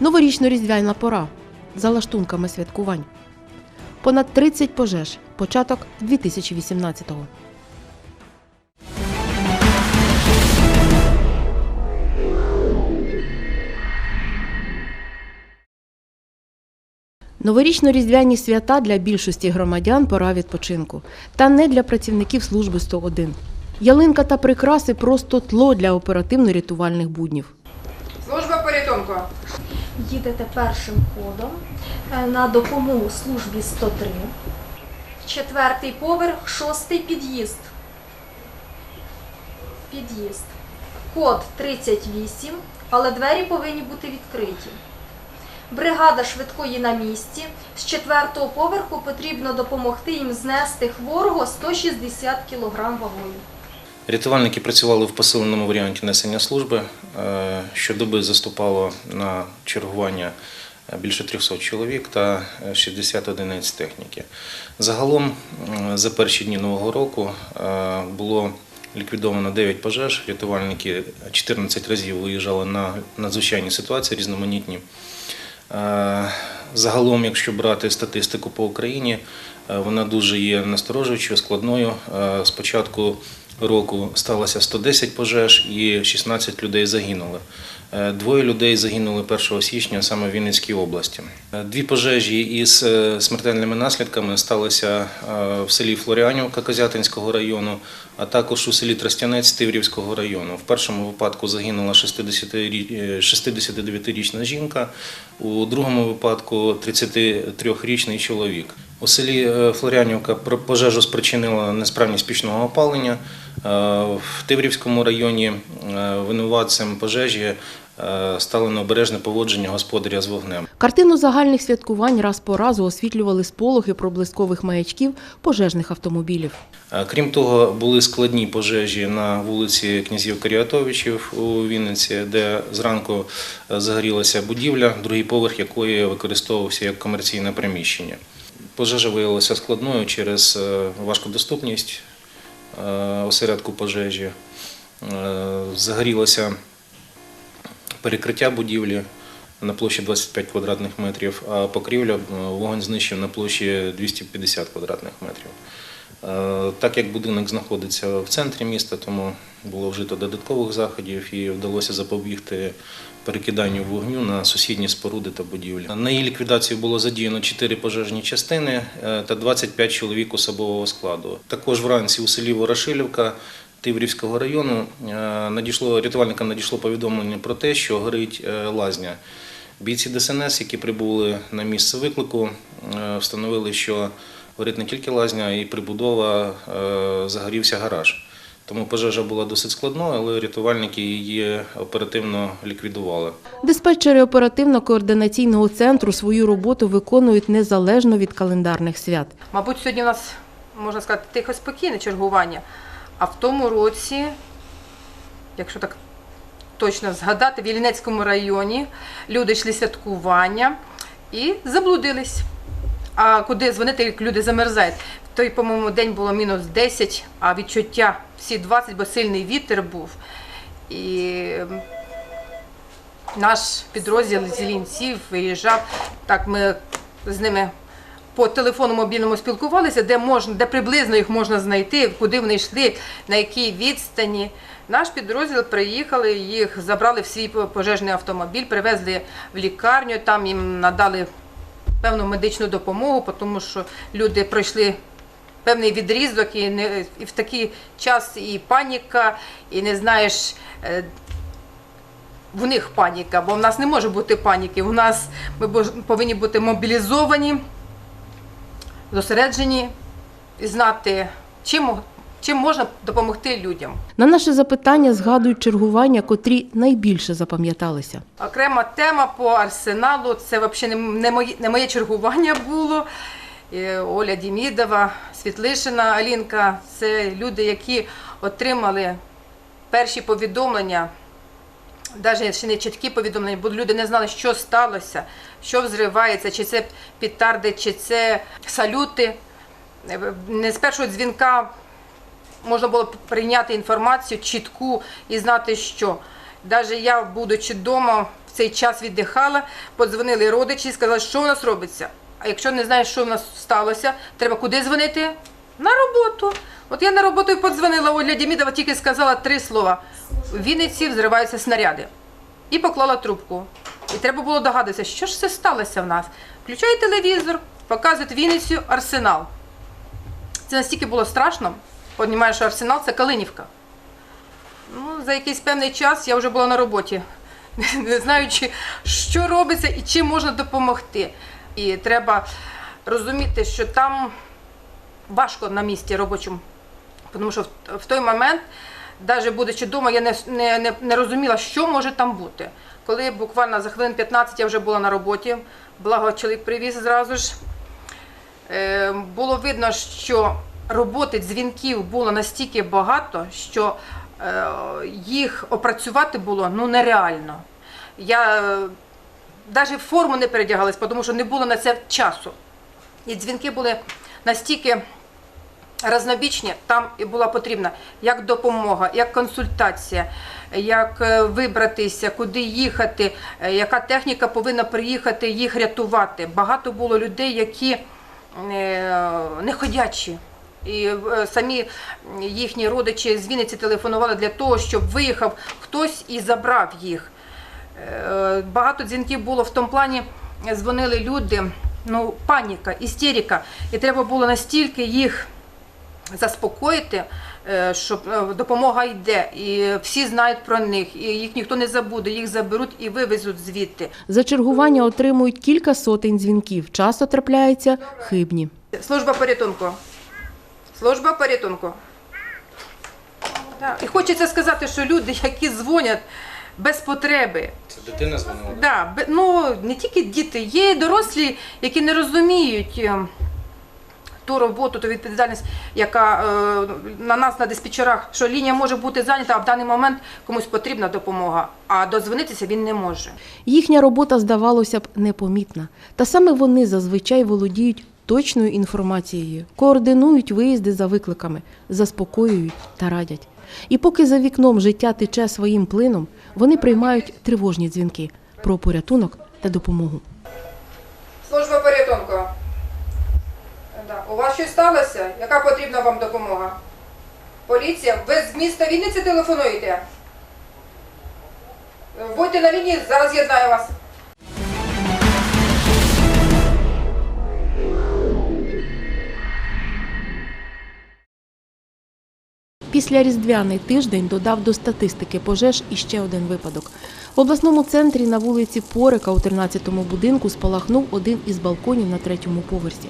Новорічно-різдвяна пора за лаштунками святкувань. Понад 30 пожеж. Початок 2018-го. Новорічно-різдвяні свята для більшості громадян пора відпочинку. Та не для працівників служби 101. Ялинка та прикраси просто тло для оперативно-рятувальних буднів. Служба порятунку. Їдете першим ходом е, на допомогу службі 103. Четвертий поверх, шостий під'їзд. Під'їзд. Код 38, але двері повинні бути відкриті. Бригада швидкої на місці. З четвертого поверху потрібно допомогти їм знести хворого 160 кг вагою. Рятувальники працювали в посиленому варіанті несення служби. Е, Щодоби заступало на чергування е, більше 300 чоловік та е, 60 одиниць техніки. Загалом за перші дні нового року е, було ліквідовано 9 пожеж. Рятувальники 14 разів виїжджали на надзвичайні ситуації різноманітні. Е, Загалом, якщо брати статистику по Україні, е, вона дуже є насторожуючою, складною. Е, З початку року сталося 110 пожеж і 16 людей загинули. Е, Двоє людей загинули 1 січня саме в Вінницькій області. Е, Дві пожежі із е, смертельними наслідками сталися в селі Флоріанівка Козятинського району, а також у селі Тростянець Тиврівського району. В першому випадку загинула 60-рі- е, 69-річна жінка, у другому випадку 33-річний чоловік. У селі Флорянівка про- пожежу спричинила несправність пічного опалення. Е, В Тиврівському районі е, винуватцем пожежі е, стало необережне поводження господаря з вогнем. Картину загальних святкувань раз по разу освітлювали сполохи проблискових маячків пожежних автомобілів. Крім того, були складні пожежі на вулиці князів Каріатовичів у Вінниці, де зранку загорілася будівля, другий поверх якої використовувався як комерційне приміщення. Пожежа виявилася складною через важкодоступність осередку пожежі. Е, Загорілося перекриття будівлі на площі 25 квадратних метрів, а покрівля е, вогонь знищив на площі 250 квадратних метрів. Е, Так як будинок знаходиться в центрі міста, тому було вжито додаткових заходів і вдалося запобігти перекиданню вогню на сусідні споруди та будівлі. На її ліквідацію було задіяно 4 пожежні частини е, та 25 чоловік особового складу. Також вранці у селі Ворошилівка Тиврівського району е, надійшло рятувальникам надійшло повідомлення про те, що горить лазня. Бійці ДСНС, які прибули на місце виклику, встановили, що горить не тільки лазня, а й прибудова, е, загорівся гараж. Тому пожежа була досить складною, але рятувальники її оперативно ліквідували. Диспетчери оперативно-координаційного центру свою роботу виконують незалежно від календарних свят. Мабуть, сьогодні у нас, можна сказати, тихо спокійне чергування. А в тому році, якщо так точно згадати, в Іллінецькому районі люди йшли святкування і заблудились. А куди дзвонити, як люди замерзають? В той, по-моєму, день було мінус 10, а відчуття всі 20, бо сильний вітер був. І ем, наш підрозділ зілінців виїжджав. Так ми з ними по телефону мобільному спілкувалися, де можна, де приблизно їх можна знайти, куди вони йшли, на якій відстані. Наш підрозділ приїхали, їх забрали в свій пожежний автомобіль, привезли в лікарню, там їм надали певну медичну допомогу, тому що люди пройшли певний відрізок, і, не, і в такий час і паніка, і не знаєш. е, в них паніка, бо в нас не може бути паніки. У нас ми повинні бути мобілізовані, зосереджені і знати, чим, чим можна допомогти людям. На наше запитання згадують чергування, котрі найбільше запам'яталися. Окрема тема по арсеналу це взагалі не, моє, не моє чергування було. Оля Дімідова, Світлишина Алінка це люди, які отримали перші повідомлення, навіть ще не чіткі повідомлення, бо люди не знали, що сталося, що взривається, чи це петарди, чи це салюти. Е, Не з першого дзвінка можна було прийняти інформацію чітку і знати, що. Навіть я, будучи вдома, в цей час віддихала, подзвонили родичі, сказали, що у нас робиться. А якщо не знаєш, що в нас сталося, треба куди дзвонити? На роботу. От я на роботу і подзвонила Оля Дімідова, тільки сказала три слова. В Вінниці взриваються снаряди. І поклала трубку. І треба було догадатися, що ж це сталося в нас. Включаю телевізор, показують Вінницю арсенал. Це настільки було страшно. Понімаєш, що арсенал це Калинівка. Ну, за якийсь певний час я вже була на роботі, не знаючи, що робиться і чим можна допомогти. І треба розуміти, що там важко на місці робочому. Тому що в, той момент, навіть будучи вдома, я не, не, не, не розуміла, що може там бути. Коли буквально за хвилин 15 я вже була на роботі, благо чоловік привіз зразу ж. Е, було видно, що роботи дзвінків було настільки багато, що е, їх опрацювати було ну, нереально. Я навіть в форму не передягалась, тому що не було на це часу. І дзвінки були настільки разнобічні, там і була потрібна як допомога, як консультація, як е, вибратися, куди їхати, е, яка техніка повинна приїхати їх рятувати. Багато було людей, які е, неходячі. І е, самі їхні родичі з Вінниці телефонували для того, щоб виїхав хтось і забрав їх. Е, Багато дзвінків було в тому плані, дзвонили люди, ну, паніка, істерика. І треба було настільки їх заспокоїти, е, що е, допомога йде, і всі знають про них, і їх ніхто не забуде, їх заберуть і вивезуть звідти. За чергування отримують кілька сотень дзвінків. Часто трапляються хибні. Служба порятунку. Служба порятунку. Да. І хочеться сказати, що люди, які дзвонять без потреби, Це дитина дзвонила? Да, бе- ну не тільки діти, є й дорослі, які не розуміють е, ту роботу, ту відповідальність, яка е, на нас на диспетчерах, що лінія може бути зайнята, а в даний момент комусь потрібна допомога, а дозвонитися він не може. Їхня робота, здавалося б, непомітна. Та саме вони зазвичай володіють точною інформацією, координують виїзди за викликами, заспокоюють та радять. І поки за вікном життя тече своїм плином, вони приймають тривожні дзвінки про порятунок та допомогу. Служба порятунку. У вас щось сталося? Яка потрібна вам допомога? Поліція? Ви з міста Вінниці телефонуєте? Будьте на лінії, зараз єднаю вас. Після різдвяний тиждень додав до статистики пожеж іще один випадок. В обласному центрі на вулиці Порика у 13-му будинку спалахнув один із балконів на третьому поверсі.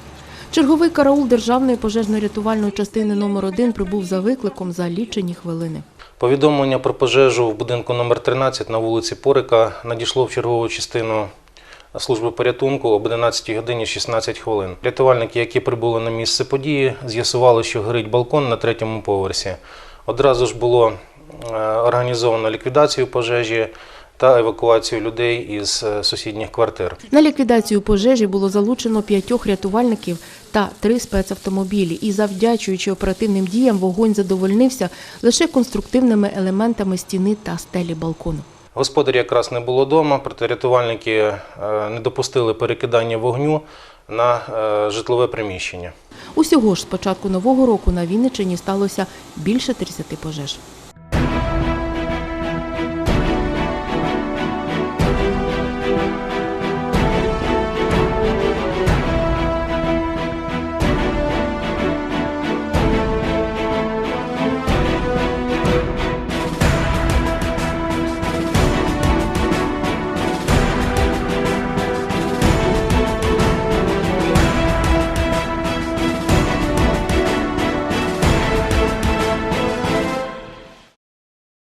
Черговий караул державної пожежно-рятувальної частини номер 1 прибув за викликом за лічені хвилини. Повідомлення про пожежу в будинку номер 13 на вулиці Порика надійшло в чергову частину служби порятунку об 11 годині 16 хвилин. Рятувальники, які прибули на місце події, з'ясували, що горить балкон на третьому поверсі. Одразу ж було е, організовано ліквідацію пожежі та евакуацію людей із е, сусідніх квартир. На ліквідацію пожежі було залучено п'ятьох рятувальників та три спецавтомобілі. І завдячуючи оперативним діям, вогонь задовольнився лише конструктивними елементами стіни та стелі балкону. Господаря якраз не було вдома, проте рятувальники е, не допустили перекидання вогню на е, житлове приміщення. Усього ж з початку нового року на Вінниччині сталося більше 30 пожеж.